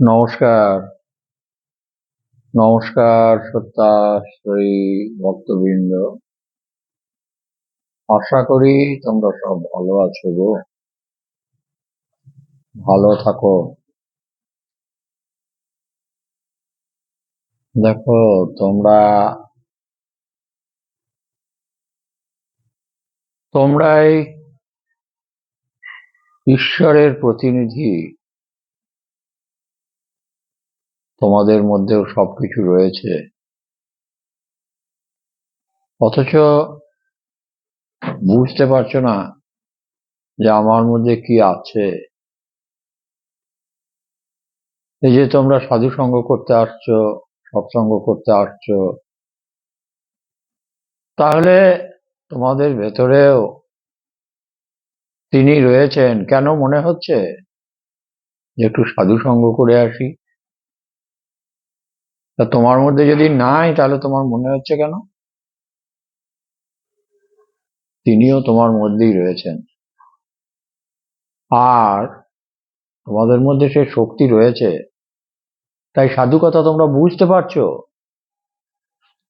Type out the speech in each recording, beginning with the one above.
নমস্কার। নমস্কার সত্যাশ্রয়ী ভক্তবৃন্দ। আশা করি তোমরা সব ভালো আছো গো। ভালো থাকো। দেখো, তোমরা, তোমরাই ঈশ্বরের প্রতিনিধি। তোমাদের মধ্যেও সবকিছু রয়েছে। অথচ বুঝতে পারছ না যে আমার মধ্যে কি আছে। এই যে তোমরা সাধু সঙ্গ করতে আসছো সৎসঙ্গ করতে আসছো, তাহলে তোমাদের ভেতরেও তিনি রয়েছেন। কেন মনে হচ্ছে? যে একটু সাধু সঙ্গ করে আসি। তা তোমার মধ্যে যদি নাই, তাহলে তোমার মনে হচ্ছে কেন? তিনিও তোমার মধ্যেই রয়েছেন। আর তোমাদের মধ্যে সে শক্তি রয়েছে। তাই সাধু কথা তোমরা বুঝতে পারছ?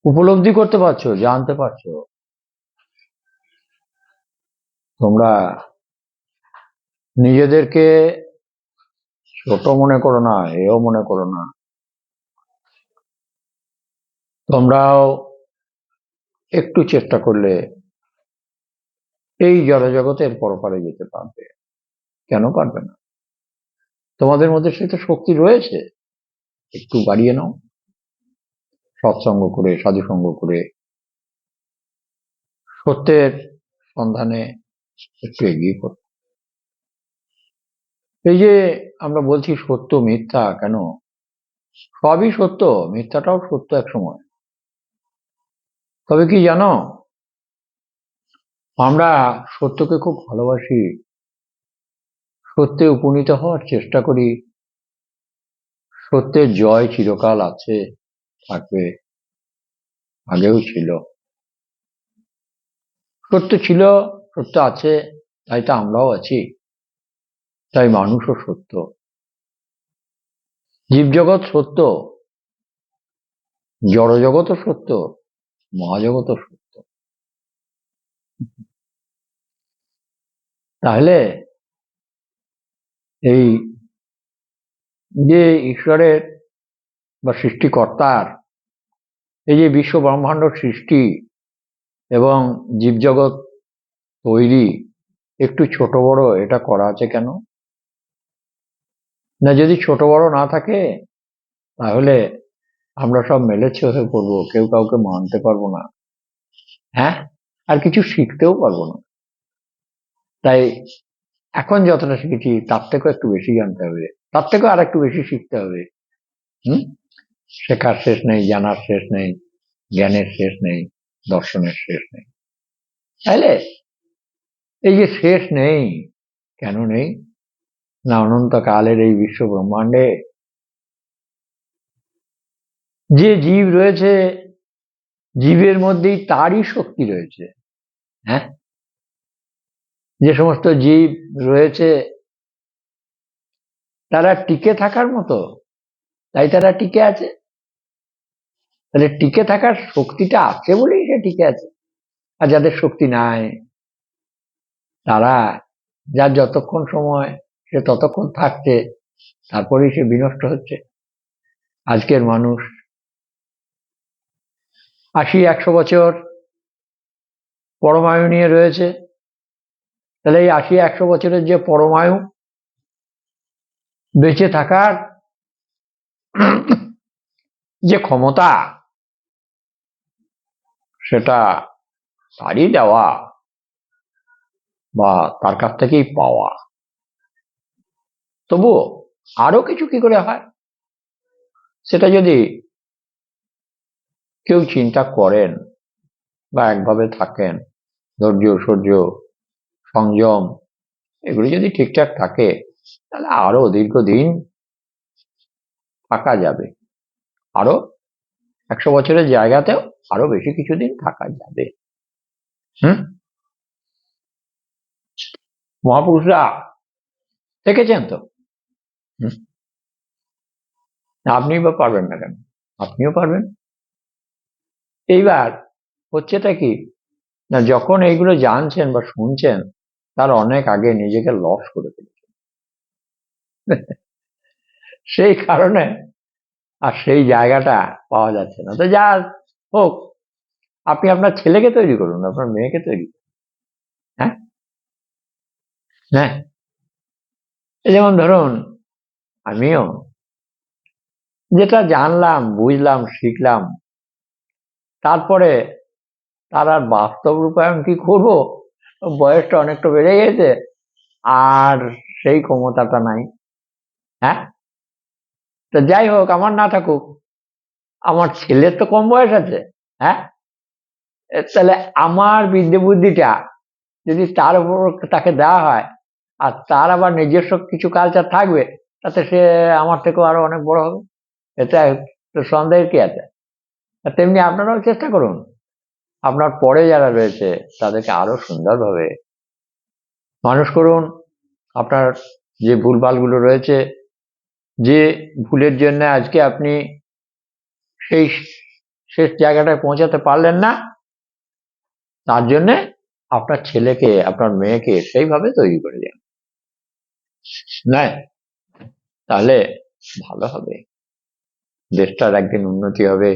উপলব্ধি করতে পারছ? জানতে পারছ? তোমরা নিজেদেরকে ছোট মনে করো না এও মনে করো না। তোমরাও একটু চেষ্টা করলে এই জড়জগতের পরপারে যেতে পারবে। কেন পারবে না? তোমাদের মধ্যে সে তো শক্তি রয়েছে। একটু বাড়িয়ে নাও। সৎসঙ্গ করে, সাধুসঙ্গ করে সত্যের সন্ধানে একটু এগিয়ে পড়ো। এই যে আমরা বলছি সত্য মিথ্যা কেন? সবই সত্য, মিথ্যাটাও সত্য এক সময় তবে কি জানো? আমরা সত্যকে খুব ভালোবাসি। সত্যে উপনীত হওয়ার চেষ্টা করি। সত্যের জয় চিরকাল আছে, থাকবে, আগেও ছিল। সত্য ছিল, সত্য আছে, তাই তো আমরাও আছি। তাই মানুষও সত্য। জীবজগৎ সত্য, জড়জগৎও সত্য। মহাজগৎও সত্য। তাহলে এই যে ঈশ্বরের বা সৃষ্টিকর্তার, এই যে বিশ্ব ব্রহ্মাণ্ড সৃষ্টি এবং জীবজগৎ তৈরি, একটু ছোট বড় এটা করা আছে কেন? না, যদি ছোট বড় না থাকে, তাহলে আমরা সব মেলেছে হয়ে পড়ব, কেউ কাউকে মানতে পারব না। হ্যাঁ? আর কিছু শিখতেও পারব না। তাই এখন যতটা শিখেছি, তার থেকেও একটু বেশি জানতে হবে। তার থেকেও আর একটু বেশি শিখতে হবে। হুম? শেখার শেষ নেই, জানার শেষ নেই, জ্ঞানের শেষ নেই, দর্শনের শেষ নেই। তাহলে এই যে শেষ নেই, কেন নেই? না অনন্তকালের এই বিশ্ব ব্রহ্মাণ্ডে যে জীব রয়েছে, জীবের মধ্যেই তারই শক্তি রয়েছে হ্যাঁ? যে সমস্ত জীব রয়েছে, তারা টিকে থাকার মতো, তাই তারা টিকে আছে। তাহলে টিকে থাকার শক্তিটা আছে বলেই সে টিকে আছে। আর যাদের শক্তি নাই, তারা যার যতক্ষণ সময় সে ততক্ষণ থাকছে, তারপরেই সে বিনষ্ট হচ্ছে। আজকের মানুষ আশি, একশো বছর পরমায়ু নিয়ে রয়েছে। তাহলে এই আশি, একশো বছরের যে পরমায়ু বেঁচে থাকার যে ক্ষমতা, সেটা তারই দেওয়া বা তার কাছ থেকেই পাওয়া। তবু আরও কিছু কি করে হয়? সেটা যদি কেউ চিন্তা করেন বা একভাবে থাকেন, ধৈর্য সূর্য সংযম, এগুলি যদি ঠিকঠাক থাকে, তাহলে আরও দীর্ঘদিন থাকা যাবে। আরও একশো বছরের জায়গাতেও আরও বেশি কিছুদিন থাকা যাবে। হুম? মহাপুরুষরা দেখেছেন তো? আপনি বা পারবেন না কেন? আপনিও পারবেন? এইবার হচ্ছেটা কি? না, যখন এইগুলো জানছেন বা শুনছেন, তার অনেক আগে নিজেকে লস করে ফেলেছেন। সেই কারণে আর সেই জায়গাটা পাওয়া যাচ্ছে না। তো যা হোক, আপনি আপনার ছেলেকে তৈরি করুন, আপনার মেয়েকে তৈরি করুন। হ্যাঁ? হ্যাঁ? যেমন ধরুন, আমিও যেটা জানলাম, বুঝলাম, শিখলাম তারপরে তার আর বাস্তব রূপায়ণ কি করব? বয়সটা অনেকটা বেড়ে গেছে, আর সেই ক্ষমতাটা নাই। হ্যাঁ? তো যাই হোক, আমার না থাকুক, আমার ছেলের তো কম বয়স আছে হ্যাঁ? তাহলে আমার বিদ্যে বুদ্ধিটা যদি তার উপর তাকে দেওয়া হয়, আর তার আবার নিজস্ব কিছু কালচার থাকবে, তাতে সে আমার থেকেও আরও অনেক বড় হবে। এটা সন্দেহের কি আছে? আর তেমনি আপনারাও চেষ্টা করুন। আপনার পরে যারা রয়েছে, তাদেরকে আরও সুন্দরভাবে মানুষ করুন। আপনার যে ভুলভালগুলো রয়েছে, যে ভুলের জন্য আজকে আপনি সেই শেষ জায়গাটায় পৌঁছাতে পারলেন না, তার জন্যে আপনার ছেলেকে, আপনার মেয়েকে সেইভাবে তৈরি করে দেন। না তাহলে ভালো হবে। দেশটার একদিন উন্নতি হবে।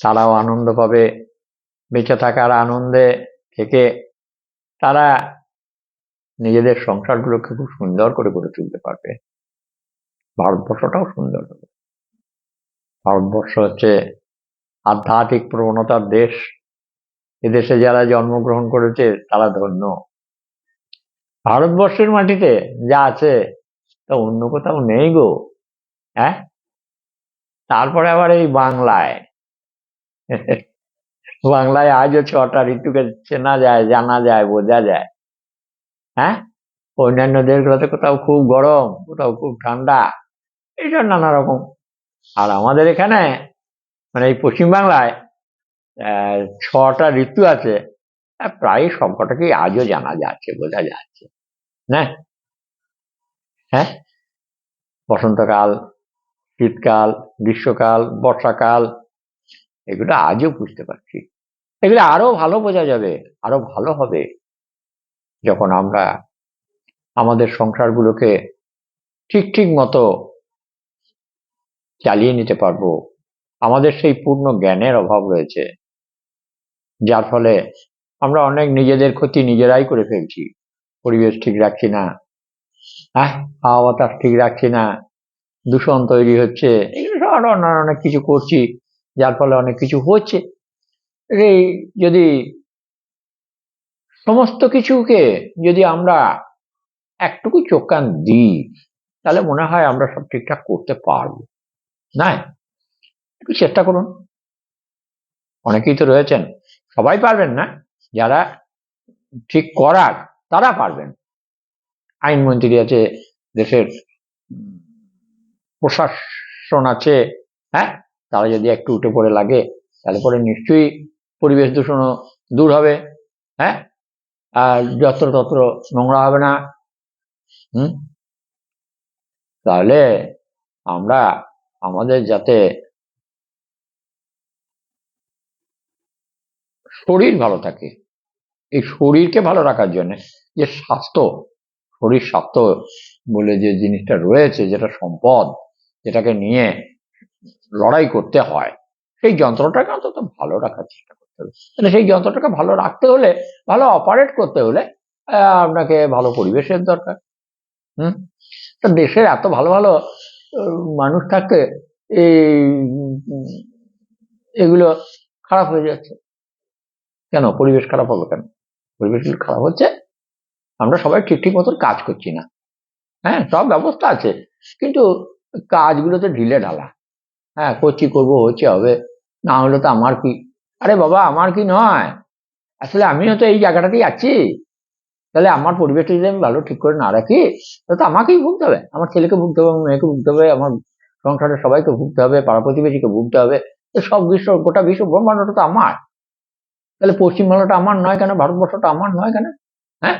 তারাও আনন্দ পাবে। বেঁচে থাকার আনন্দে থেকে তারা নিজেদের সংসারগুলোকে খুব সুন্দর করে গড়ে তুলতে পারবে। ভারতবর্ষটাও সুন্দর হবে। ভারতবর্ষ হচ্ছে আধ্যাত্মিক প্রবণতার দেশ। এদেশে যারা জন্মগ্রহণ করেছে, তারা ধন্য। ভারতবর্ষের মাটিতে যা আছে, তা অন্য কোথাও নেই গো হ্যাঁ তারপরে আবার এই বাংলায়। বাংলায় আজও ছটা ঋতুকে চেনা যায়, জানা যায়, বোঝা যায়। হ্যাঁ? অন্যান্য দেশগুলোতে কোথাও খুব গরম, কোথাও খুব ঠান্ডা, এইটা নানা রকম। আর আমাদের এখানে মানে এই পশ্চিমবাংলায় ছটা ঋতু আছে প্রায় সবকটাকেই আজও জানা যাচ্ছে, বোঝা যাচ্ছে। না হ্যাঁ? বসন্তকাল, শীতকাল, গ্রীষ্মকাল, বর্ষাকাল এগুলো আজও বুঝতে পারছি। এগুলো আরও ভালো বোঝা যাবে আরও ভালো হবে। যখন আমরা আমাদের সংসারগুলোকে ঠিক ঠিক মতো চালিয়ে নিতে পারব, আমাদের সেই পূর্ণ জ্ঞানের অভাব রয়েছে। যার ফলে আমরা অনেক নিজেদের ক্ষতি নিজেরাই করে ফেলছি। পরিবেশ ঠিক রাখছি না হ্যাঁ হাওয়া বাতাস ঠিক রাখছি না, দূষণ তৈরি হচ্ছে এগুলো আরও অনেক কিছু করছি। যার ফলে অনেক কিছু হচ্ছে। এই যদি সমস্ত কিছুকে যদি আমরা একটুকু চোখ কান দিই, তাহলে মনে হয় আমরা সব ঠিকঠাক করতে পারব। না একটু চেষ্টা করুন। অনেকেই তো রয়েছেন। সবাই পারবেন না। যারা ঠিক করার, তারা পারবেন। আইনমন্ত্রী আছে, দেশের প্রশাসন আছে হ্যাঁ? তারা যদি একটু উঠে পড়ে লাগে, তাহলে পরে নিশ্চয়ই পরিবেশ দূষণও দূর হবে হ্যাঁ? আর যত্রতত্র নোংরা হবে না, হুম? তাহলে আমরা আমাদের যাতে শরীর ভালো থাকে, এই শরীরকে ভালো রাখার জন্য যে স্বাস্থ্য, শরীর স্বাস্থ্য বলে যে জিনিসটা রয়েছে, যেটা সম্পদ, যেটাকে নিয়ে লড়াই করতে হয়, সেই যন্ত্রটাকে অন্তত ভালো রাখার চেষ্টা করতে হবে। তাহলে সেই যন্ত্রটাকে ভালো রাখতে হলে, ভালো অপারেট করতে হলে আপনাকে ভালো পরিবেশের দরকার। হুম? তা দেশের এত ভালো ভালো মানুষ থাকতে এই, এগুলো খারাপ হয়ে যাচ্ছে। কেন? পরিবেশ খারাপ হবে কেন? পরিবেশ খারাপ হচ্ছে, আমরা সবাই ঠিক ঠিক মতন কাজ করছি না। হ্যাঁ সব ব্যবস্থা আছে, কিন্তু কাজগুলোতে ঢিলে ঢালা। হ্যাঁ করছি করব হচ্ছে হবে? না হলে তো আমার কি? আরে বাবা, আমার কি নয়? আসলে আমিও তো এই জায়গাটাতেই আছি। তাহলে আমার পরিবেশটা যদি আমি ভালো ঠিক করে না রাখি, তাহলে তো আমাকেই ভুগতে হবে। আমার ছেলেকে ভুগতে হবে, আমার মেয়েকে ভুগতে হবে, আমার সংসারের সবাইকে ভুগতে হবে, পাড়া প্রতিবেশীকে ভুগতে হবে। সব বিশ্ব গোটা বিশ্ব ব্রহ্মাণ্ডটা তো আমার। তাহলে পশ্চিমবাংলাটা আমার নয় কেন? ভারতবর্ষটা আমার নয় কেন? হ্যাঁ?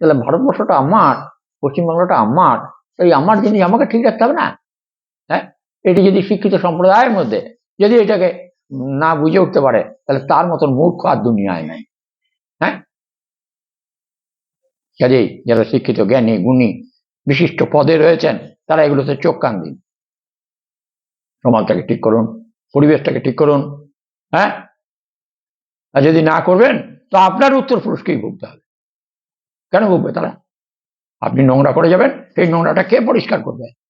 তাহলে ভারতবর্ষটা আমার পশ্চিমবাংলাটা আমার। তো এই আমার জিনিস আমাকে ঠিক রাখতে হবে না? হ্যাঁ? এটি যদি শিক্ষিত সম্প্রদায়ের মধ্যে যদি এটাকে না বুঝে উঠতে পারে, তাহলে তার মতন মূর্খ আর দুনিয়ায় নাই। হ্যাঁ? কাজেই যারা শিক্ষিত, জ্ঞানী, গুণী, বিশিষ্ট পদে রয়েছেন, তারা এগুলোতে চোখ কান দিন। সমাজটাকে ঠিক করুন, পরিবেশটাকে ঠিক করুন হ্যাঁ? আর যদি না করবেন, তো আপনার উত্তর পুরুষকেই ভুগতে হবে। কেন ভুগবে তারা? আপনি নোংরা করে যাবেন, সেই নোংরাটা কে পরিষ্কার করবে?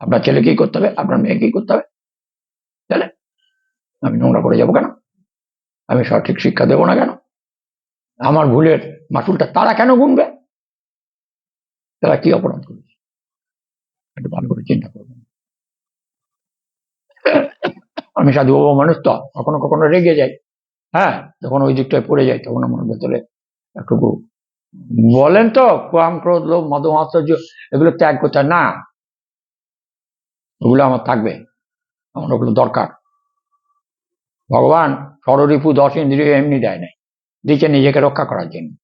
আপনার ছেলেকেই করতে হবে? আপনার মেয়েকেই করতে হবে? তাহলে আমি নোংরা করে যাব কেন? আমি সঠিক শিক্ষা দেবো না কেন? আমার ভুলের মাসুলটা তারা কেন গুনবে? তারা কি অপরাধ করেছে? একটু ভালো করে চিন্তা করবেন আমি সাধু বাবা মানুষ তো, কখনো কখনো রেগে যাই। হ্যাঁ যখন ওই দিকটায় পড়ে যাই, তখন আমার ভেতরে একটু বলেন তো কাম ক্রোধ, লোভ মদ মাশ্চর্য এগুলো ত্যাগ করতে না ওগুলো আমার থাকবে। আমার ওগুলো দরকার। ভগবান ষড়রিপু দশ ইন্দ্রিয় এমনি দেয় নাই। দিচ্ছে নিজেকে রক্ষা করার জন্য।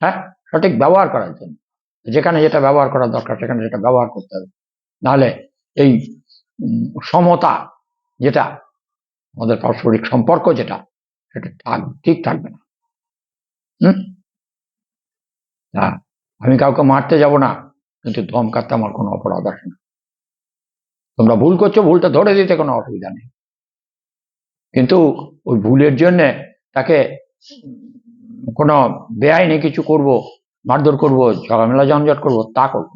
হ্যাঁ? সঠিক ব্যবহার করার জন্য। যেখানে যেটা ব্যবহার করা দরকার, সেখানে সেটা ব্যবহার করতে হবে। নাহলে এই সমতা যেটা, আমাদের পারস্পরিক সম্পর্ক যেটা, সেটা থাক- ঠিক থাকবে না। হুম? আমি কাউকে মারতে যাব না, কিন্তু ধমকাতে আমার কোনো অপরাধ আসে না। তোমরা ভুল করছ, ভুলটা ধরে দিতে কোনো অসুবিধা নেই। কিন্তু ওই ভুলের জন্য তাকে কোনো বেআইনি কিছু করব, মারধর করব ঝগামেলা জঞ্জট করব, তা করব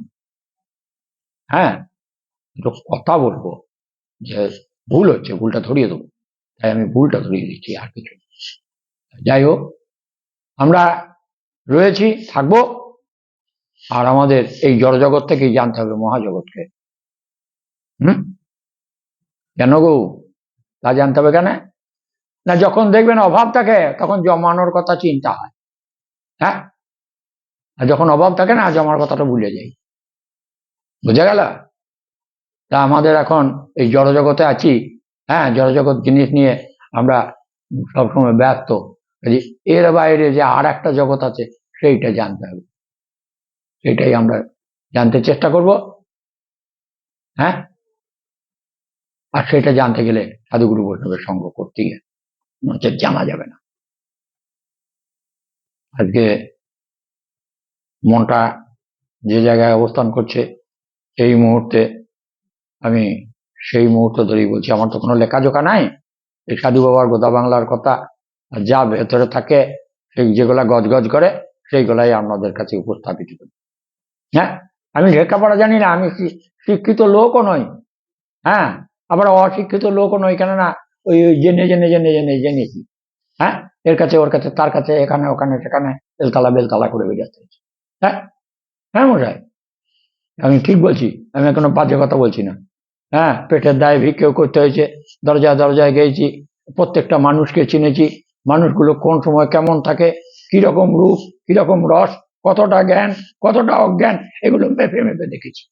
হ্যাঁ একটু কথা বলব যে ভুল হচ্ছে, ভুলটা ধরিয়ে দেবো। তাই আমি ভুলটা ধরিয়ে দিচ্ছি, আর কিছু। যাই হোক, আমরা রয়েছি, থাকব। আর আমাদের এই জড়জগৎ থেকেই জানতে হবে মহাজগৎকে। হুম? কেন গো? তা জানতে হবে কেন? না, যখন দেখবেন অভাব থাকে, তখন জমানোর কথা চিন্তা হয়। হ্যাঁ? আর যখন অভাব থাকে না, জমার কথাটা ভুলে যাই। বুঝে গেল? তা আমাদের এখন এই জড়জগতে আছি। হ্যাঁ জড়জগৎ জিনিস নিয়ে আমরা সবসময় ব্যস্ত। এর বাইরে যে আর একটা জগৎ আছে, সেইটা জানতে হবে। সেটাই আমরা জানতে চেষ্টা করব। হ্যাঁ? আর সেটা জানতে গেলে সাধুগুরু বৈষ্ণবের সঙ্গ করতে গিয়ে নচেত জানা যাবে না। আজকে মনটা যে জায়গায় অবস্থান করছে, এই মুহূর্তে আমি সেই মুহূর্ত ধরেই বলছি, আমার তো কোনো লেখাজোখা নাই। এই সাধু বাবার গোদা বাংলার কথা যা ভেতরে থাকে, সেই যেগুলা গজগজ করে, সেইগুলাই আপনাদের কাছে উপস্থাপিত। করি হ্যাঁ আমি লেখাপড়া জানি না, আমি শিক্ষিত লোকও নই। হ্যাঁ আবার অশিক্ষিত লোকও নই কেননা ওই জেনে জেনে জেনে জেনে, জেনেছি। হ্যাঁ? এর কাছে, ওর কাছে, তার কাছে, এখানে, ওখানে, সেখানে, বেলতলা বেলতলা করে বেরিয়ে হ্যাঁ? হ্যাঁ মশাই? আমি ঠিক বলছি, আমি কোনো বাজে কথা বলছি না। হ্যাঁ? পেটের দায়ে ভিক্ষেও করতে হয়েছে, দরজায় দরজায় গেছি প্রত্যেকটা মানুষকে চিনেছি। মানুষগুলো কোন সময় কেমন থাকে, কীরকম রূপ, কীরকম রস, কতটা জ্ঞান, কতটা অজ্ঞান, এগুলো মেপে মেপে দেখেছি।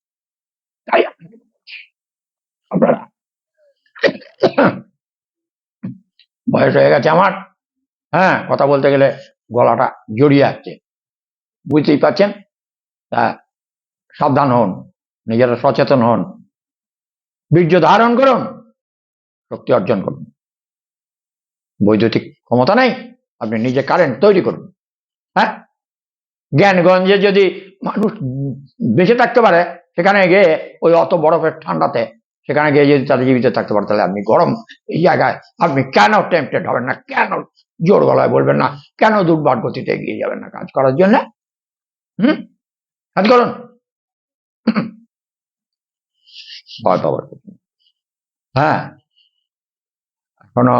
তাই আপনাকে বলছি আপনারা বয়স হয়ে গেছে আমার। হ্যাঁ কথা বলতে গেলে গলাটা জড়িয়ে যাচ্ছে বুঝতেই পারছেন? তা সাবধান হন, নিজেরা সচেতন হন। বীর্য ধারণ করুন, শক্তি অর্জন করুন। বৈদ্যুতিক ক্ষমতা নেই, আপনি নিজে কারেন্ট তৈরি করুন। হ্যাঁ? জ্ঞানগঞ্জে যদি মানুষ বেঁচে থাকতে পারে, সেখানে গিয়ে ওই অত বরফের ঠান্ডাতে সেখানে গিয়ে যদি তাদের জীবিত থাকতে পারে, তাহলে আপনি গরম এই জায়গায় আপনি কেন টেম্পটেড হবেন না? কেন জোর গলায় বলবেন না? কেন দুর্বার গতিতে এগিয়ে যাবেন না কাজ করার জন্য? হুম? কাজ করুন। ভয় পাবার হ্যাঁ। এখনও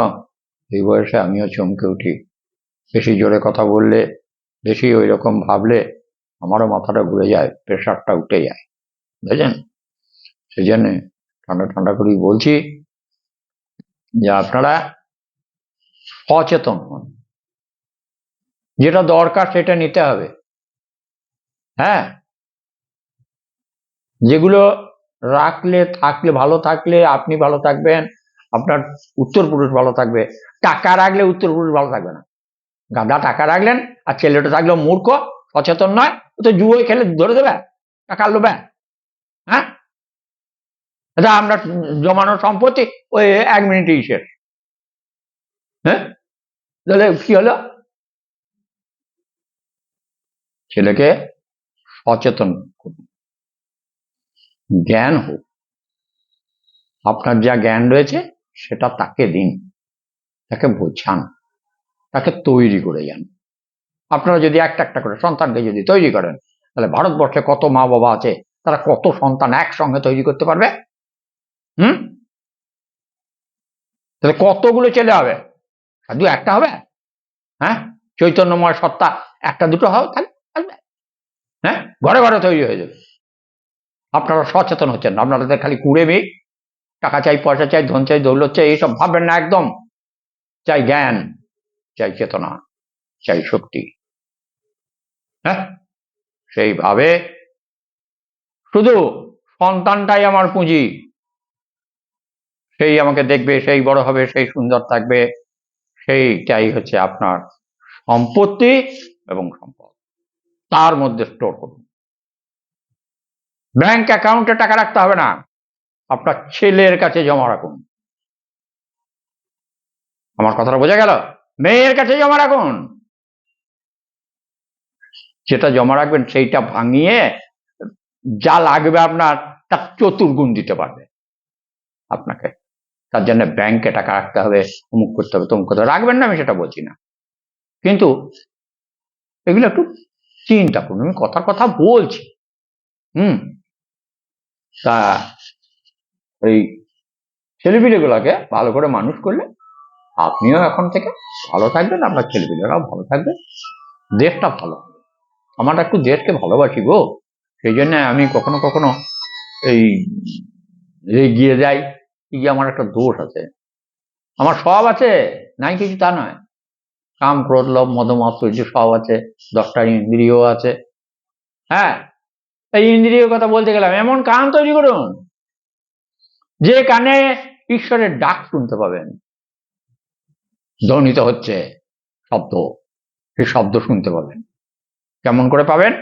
এই বয়সে আমিও চমকে উঠি। বেশি জোরে কথা বললে, বেশি ওই রকম ভাবলে আমারও মাথাটা ঘুরে যায়, প্রেশারটা উঠে যায়। বুঝলেন সেই জন্য ঠান্ডা ঠান্ডা করেই বলছি যে আপনারা সচেতন হন। যেটা দরকার সেটা নিতে হবে। হ্যাঁ? যেগুলো রাখলে থাকলে ভালো থাকলে আপনি ভালো থাকবেন, আপনার উত্তর পুরুষ ভালো থাকবে। টাকা রাখলে উত্তর পুরুষ ভালো থাকবে না। গাদা টাকা রাখলেন আর ছেলেটা থাকল মূর্খ, সচেতন নয়, ও তো জুয়ে খেলে ধরে দেবে, টাকা লোবে হ্যাঁ? এটা আমরা জমানো সম্পত্তি ওই এক মিনিটেই শেষ। হ্যাঁ? তাহলে কি হলো? ছেলেকে সচেতন করুন। জ্ঞান হোক। আপনার যা জ্ঞান রয়েছে, সেটা তাকে দিন। তাকে বোঝান। তাকে তৈরি করে যান। আপনারা যদি একটা একটা করে সন্তানকে যদি তৈরি করেন, তাহলে ভারতবর্ষে কত মা বাবা আছে, তারা কত সন্তান একসঙ্গে তৈরি করতে পারবে? হুম? তাহলে কতগুলো ছেলে হবে? শুধু একটা হবে? হ্যাঁ? চৈতন্যময় সত্তা একটা দুটো হবে তাহলে হ্যাঁ? ঘরে ঘরে তৈরি হয়ে যাবে। আপনারা সচেতন হচ্ছেন না। আপনাদের খালি কুড়ে মেয়ে টাকা চাই, পয়সা চাই, ধন চাই, দৌলত চাই, এইসব ভাববেন না একদম। চাই জ্ঞান, চাই চেতনা, চাই শক্তি। হ্যাঁ? সেইভাবে শুধু সন্তানটাই আমার পুঁজি। সেই আমাকে দেখবে, সেই বড় হবে, সেই সুন্দর থাকবে, সেইটাই হচ্ছে আপনার সম্পত্তি এবং সম্পদ। তার মধ্যে স্টোর করুন। ব্যাংক অ্যাকাউন্টে টাকা রাখতে হবে না। আপনার ছেলের কাছে জমা রাখুন। আমার কথাটা বোঝা গেল? মেয়ের কাছে জমা রাখুন। যেটা জমা রাখবেন সেইটা ভাঙিয়ে যা লাগবে আপনার, তার চতুর্গুণ দিতে পারবে। আপনাকে তার জন্য ব্যাংকে টাকা রাখতে হবে, অমুক করতে হবে, তমুক করতে হবে। রাখবেন না আমি সেটা বলছি না। কিন্তু এগুলো একটু চিন্তা করুন আমি কথার কথা বলছি। হুম? তা এই ছেলেপিলেগুলোকে ভালো করে মানুষ করলে আপনিও এখন থেকে ভালো থাকবেন, আপনার ছেলেপিলেরাও ভালো থাকবে, দেশটা ভালো হবে। আমরা একটু দেশকে ভালোবাসি গো। সেই জন্য আমি কখনো কখনো এই এগিয়ে যাই। এই যে আমার একটা দোষ আছে। আমার সব আছে, নাই কিছু তা নয়। কাম, ক্রোধ, লোভ মদমাত্র যে সব আছে, দশটা ইন্দ্রিয় আছে। হ্যাঁ এই ইন্দ্রিয় কথা বলতে গেলাম, এমন কান তৈরি করুন, যে কানে ঈশ্বরের ডাক শুনতে পাবেন। ধ্বনিত হচ্ছে শব্দ, সেই শব্দ শুনতে পাবেন। কেমন করে পাবেন?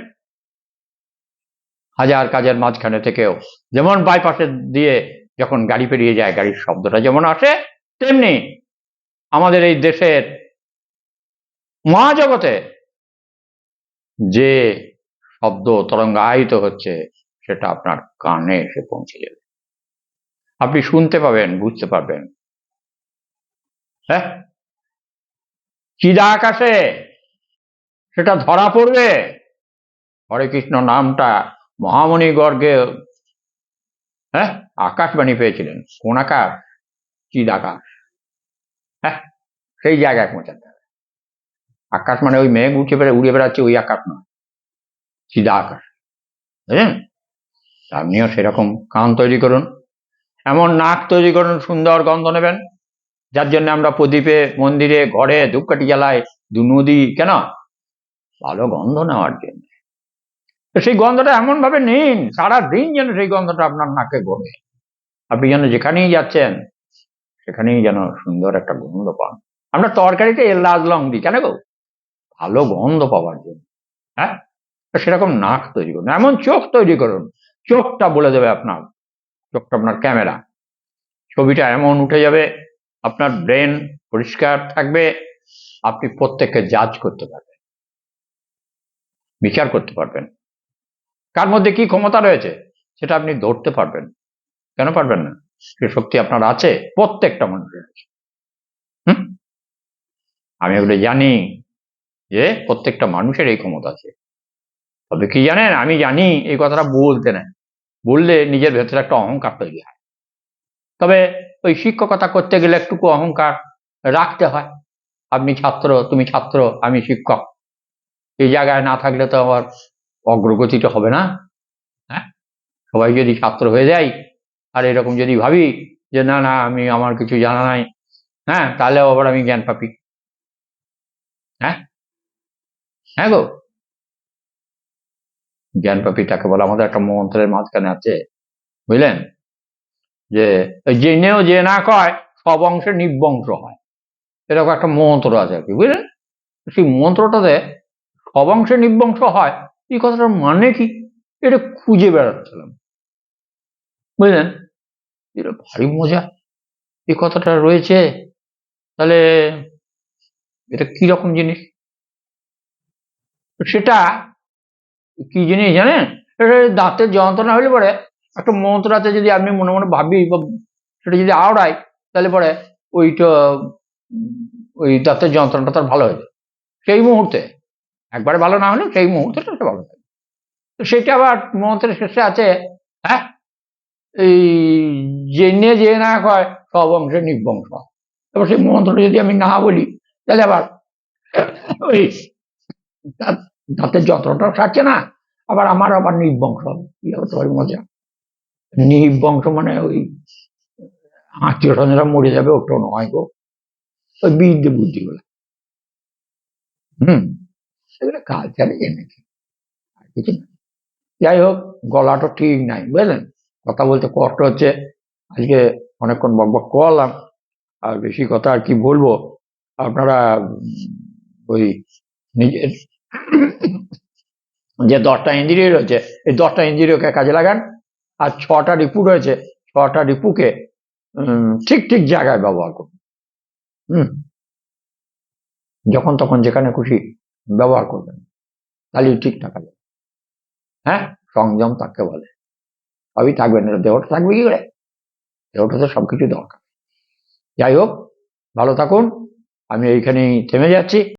হাজার কাজের মাঝখানে থেকেও, যেমন বাইপাসে দিয়ে যখন গাড়ি পেরিয়ে যায়, গাড়ির শব্দটা যেমন আসে, তেমনি আমাদের এই দেশের মহাজগতে যে শব্দ তরঙ্গায়িত হচ্ছে, সেটা আপনার কানে এসে পৌঁছে যাবে। আপনি শুনতে পাবেন, বুঝতে পারবেন। হ্যাঁ? চিদা আকাশে সেটা ধরা পড়বে। হরে কৃষ্ণ নামটা মহামণি গর্গে হ্যাঁ? আকাশবাণী পেয়েছিলেন কোন আকাশ চিদ আকাশ হ্যাঁ? সেই জায়গায় পৌঁছাতে হবে। আকাশ মানে ওই মেঘ উঠে বেড়ে, উড়ে বেড়াচ্ছে ওই আকাশ নয় চিদা আকাশ বুঝলেন আপনিও সেরকম কান তৈরি করুন। এমন নাক তৈরি করুন, সুন্দর গন্ধ নেবেন। যার জন্য আমরা প্রদীপে, মন্দিরে, ঘরে, ধূপকাঠি জ্বালাই দু নদী কেন? ভালো গন্ধ নেওয়ার জন্য। তো সেই গন্ধটা এমন ভাবে নিন সারা দিন যেন সেই গন্ধটা আপনার নাকে ঘোরে আপনি যেন যেখানেই যাচ্ছেন, সেখানেই যেন সুন্দর একটা গন্ধ পান। আমরা তরকারিতে এলাচ লং দিই, কেন গো? ভালো গন্ধ পাওয়ার জন্য হ্যাঁ? সেরকম নাক তৈরি করুন, এমন চোখ তৈরি করুন, চোখটা বলে দেবে আপনার, চোখটা আপনার ক্যামেরা। ছবিটা এমন উঠে যাবে, আপনার ব্রেন পরিষ্কার থাকবে, আপনি প্রত্যেককে জাজ করতে পারবেন, বিচার করতে পারবেন। কার মধ্যে কি ক্ষমতা রয়েছে, সেটা আপনি ধরতে পারবেন। কেন পারবেন না? সে শক্তি আপনার আছে, প্রত্যেকটা মানুষের আছে। হুম? আমি ওগুলো জানি যে প্রত্যেকটা মানুষের এই ক্ষমতা আছে। তবে কি জানেন, আমি জানি এই কথাটা বলতে না বললে নিজের ভেতরে একটা অহংকার তৈরি হয়। তবে ওই শিক্ষকতা করতে গেলে একটুকু অহংকার রাখতে হয়। আপনি ছাত্র, তুমি ছাত্র, আমি শিক্ষক। এই জায়গায় না থাকলে তো আবার অগ্রগতিটা হবে না? হ্যাঁ? সবাই যদি ছাত্র হয়ে যায়, আর এরকম যদি ভাবি যে, না না, আমি আমার কিছু জানা নাই হ্যাঁ তাহলে আবার আমি জ্ঞান পাপি। হ্যাঁ? হ্যাঁ গো? জ্ঞান পাপি তাকে বলে আমাদের একটা মন্ত্রের মাঝখানে আছে, বুঝলেন? যে, জেনেও যে না কয়, সব অংশে নিবংশ হয়। এরকম একটা মন্ত্র আছে আর কি, বুঝলেন? সেই মন্ত্রটাতে সব অংশে নিবংশ হয় এই কথাটার মানে কি? এটা খুঁজে বেড়াচ্ছিলাম। বুঝলেন? এটা ভারী মজা। এই কথাটা রয়েছে, তাহলে এটা কি রকম জিনিস? সেটা কি জিনিস জানেন? দাঁতের যন্ত্রণা হলে পরে একটা মন্ত্র আছে যদি আপনি মনে মনে ভাবি বা সেটা যদি আওড়াই, তাহলে পরে ওইটা, ওই দাঁতের যন্ত্রণাটা তার ভালো হয়ে যায়। সেই মুহূর্তে একবারে ভালো না হলে সেই মুহূর্তে সেটা ভালো থাকে। তো সেটা আবার মন্ত্রের শেষে আছে হ্যাঁ? এই জেনে যে না হয়, সব অংশে নির্বংশ। এবার সেই মন্ত্রটা যদি আমি না বলি, তাহলে আবার ওই দাঁত- দাঁতের যন্ত্রণাটাও থাকছে না, আবার আমার আবার নির্বংশ। কি হবে তোমার মজা? নির্বংশ মানে ওই আত্মীয় স্বজনরা মরে যাবে ওটাও নয় গো। ওই বিদ্যে বুদ্ধিগুলো। হুম। সেগুলো কালচারে জেনেছি আর কিছু না। যাই হোক গলাটা ঠিক নাই, বুঝলেন? কথা বলতে কষ্ট হচ্ছে। আজকে অনেকক্ষণ বকবক করলাম। আর বেশি কথা আর কি বলব? আপনারা ওই নিজের যে দশটা ইঞ্জিনিয়ার রয়েছে, এই দশটা ইঞ্জিনিয়ারকে কাজে লাগান। আর ছটা রিপু রয়েছে, ছটা রিপুকে ঠিক ঠিক জায়গায় ব্যবহার করুন। হুম। যখন তখন যেখানে খুশি। ব্যবহার করবেন। তাহলে ঠিক দেবে হ্যাঁ? সংযম তাকে বলে। সবই থাকবে না, দেহটা থাকবে কি করে? দেহটা তো সবকিছু দরকার। যাই হোক, ভালো থাকুন। আমি এইখানেই থেমে যাচ্ছি।